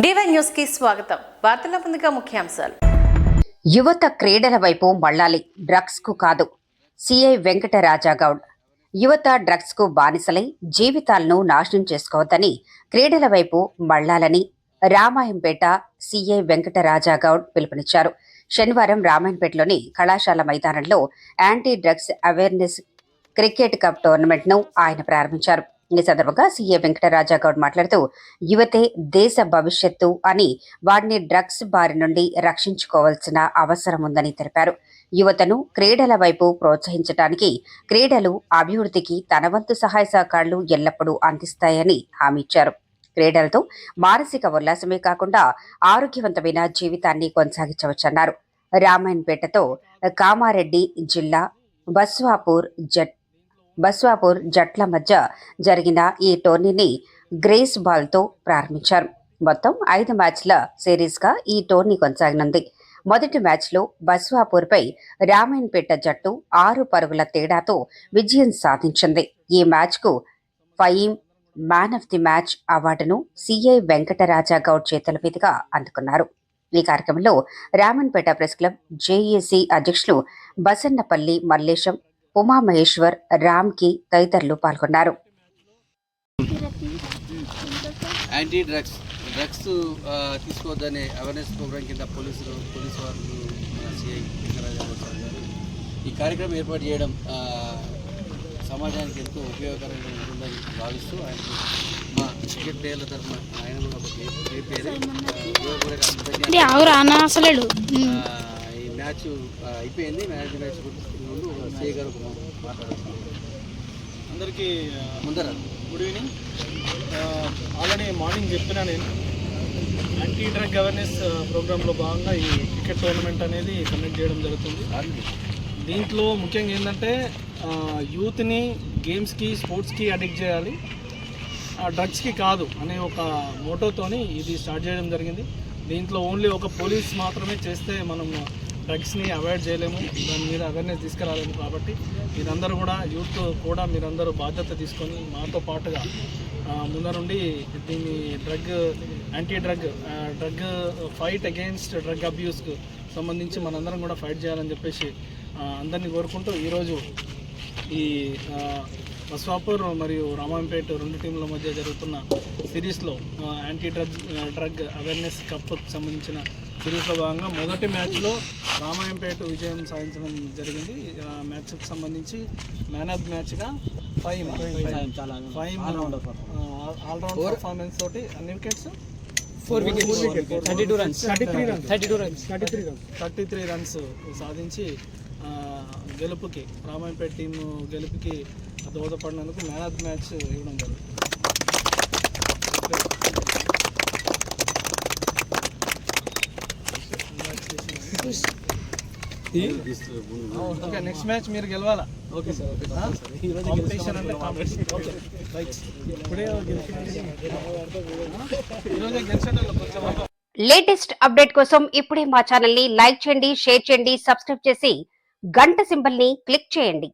DY న్యూస్కి స్వాగతం. వార్తల ముందుగా ముఖ్యాంశాలు. యువత క్రీడల వైపు మళ్ళాలి. డ్రగ్స్కు కాదు. సిఐ వెంకట గౌడ్ యువత డ్రగ్స్కు బానిసలై జీవితాలను నాశనం చేసుకోవద్దని క్రీడల వైపు మళ్ళాలని రామాయంపేట సిఐ వెంకట గౌడ్ పిలుపునిచ్చారు. శనివారం రామాయంపేటలోని కళాశాల మైదానంలో anti drugs awareness cricket cup టోర్నమెంట్ను ఆయన ప్రారంభించారు. ఈ సందర్భంగా సీఏ వెంకటరాజా గౌడ్ మాట్లాడుతూ యువతే దేశ భవిష్యత్తు అని వారిని డ్రగ్స్ బారి నుండి రక్షించుకోవాల్సిన అవసరం ఉందని తెలిపారు. యువతను క్రీడల వైపు ప్రోత్సహించడానికి క్రీడలు అభివృద్ధికి తన వంతు సహాయ సహకారాలు ఎల్లప్పుడూ అందిస్తాయని హామీ ఇచ్చారు. క్రీడలతో మానసిక ఉల్లాసమే కాకుండా ఆరోగ్యవంతమైన జీవితాన్ని కొనసాగించవచ్చన్నారు. రామాయణపేటతో కామారెడ్డి జిల్లా బస్వాపూర్ జట్ బస్వాపూర్ జట్ల మధ్య జరిగిన ఈ టోర్నీని గ్రేస్ బాల్తో ప్రారంభించారు. మొత్తం ఐదు మ్యాచ్ల సిరీస్గా ఈ టోర్నీ కొనసాగనుంది. మొదటి మ్యాచ్లో బస్వాపూర్పై రామాయణపేట జట్టు ఆరు పరుగుల తేడాతో విజయం సాధించింది. ఈ మ్యాచ్కు Fayeem man of the match అవార్డును సిఐ వెంకటరాజా గౌడ్ చేతుల మీదుగా అందుకున్నారు. ఈ కార్యక్రమంలో రామన్పేట ప్రెస్ క్లబ్ జేఏసీ అధ్యక్షులు బసన్నపల్లి మల్లేశం ఉమామహేశ్వర్ రామ్కి తదితరులు పాల్గొన్నారు. యాంటీ డ్రగ్స్ డ్రగ్స్ తీసుకోవద్దనే అవేర్నెస్ ప్రోగ్రాం కింద పోలీసులు పోలీసు గారు ఈ కార్యక్రమం ఏర్పాటు చేయడం ఆ, సమాజానికి ఎంతో ఉపయోగకరంగా ఉంటుందని భావిస్తూ ఆయనకు మా ప్లేయర్ల తరఫున ఆయన కూడా ఈ మ్యాచ్ అయిపోయింది. మ్యాచ్ మ్యాచ్ గుర్తించే అందరికీ ముందర. Good evening. ఆల్రెడీ మార్నింగ్ చెప్పినా నేను యాంటీ డ్రగ్ అవేర్నెస్ ప్రోగ్రాంలో భాగంగా ఈ క్రికెట్ టోర్నమెంట్ అనేది కండక్ట్ చేయడం జరుగుతుంది. దీంట్లో ముఖ్యంగా ఏంటంటే యూత్ని గేమ్స్కి స్పోర్ట్స్కి అడిక్ట్ చేయాలి. డ్రగ్స్కి కాదు అనే ఒక మోటోతోని ఇది స్టార్ట్ చేయడం జరిగింది. దీంట్లో ఓన్లీ ఒక పోలీస్ మాత్రమే చేస్తే మనం డ్రగ్స్ని అవాయిడ్ చేయలేము. దాని మీద అవేర్నెస్ తీసుకురాలేము కాబట్టి మీరందరూ కూడా యూత్ కూడా మీరందరూ బాధ్యత తీసుకొని మాతో పాటుగా ముందరుండి దీన్ని drug anti drug drug fight against drug అబ్యూస్కు సంబంధించి మనందరం కూడా ఫైట్ చేయాలని చెప్పేసి అందరినీ కోరుకుంటూ ఈరోజు ఈ బస్వాపూర్ మరియు రామాయంపేట రెండు టీంల మధ్య జరుగుతున్న సిరీస్లో యాంటీ డ్రగ్ డ్రగ్ అవేర్నెస్ కప్కు సంబంధించిన సిరీస్లో భాగంగా మొదటి మ్యాచ్లో రామాయంపేట విజయం సాధించడం జరిగింది. ఆ మ్యాచ్కి సంబంధించి man of మ్యాచ్గా five five all round performance తోటి అన్ని wickets. Four wickets thirty two runs thirty three runs thirty two runs thirty three runs thirty three runs సాధించి గెలుపుకి రామాయణపేట టీం గెలుపుకి దోహదపడినందుకు మ్యాన్ ఆఫ్ ది మ్యాచ్ ఇవ్వడం జరిగింది. ఓకే నెక్స్ట్ మ్యాచ్ మీరు గెలవాలా? ఓకే సార్ ఓకే కాంపిటీషన్ అంటే కాంపిటీషన్ ఓకే రైట్ ఇప్పుడే ఈరోజే గెలిచేటోళ్ళు కొంచెం లేటెస్ట్ అప్డేట్ కోసం ఇప్పుడే మా ఛానల్ని లైక్ చేయండి షేర్ చేయండి సబ్స్క్రైబ్ చేసి గంట సింబల్ని క్లిక్ చేయండి.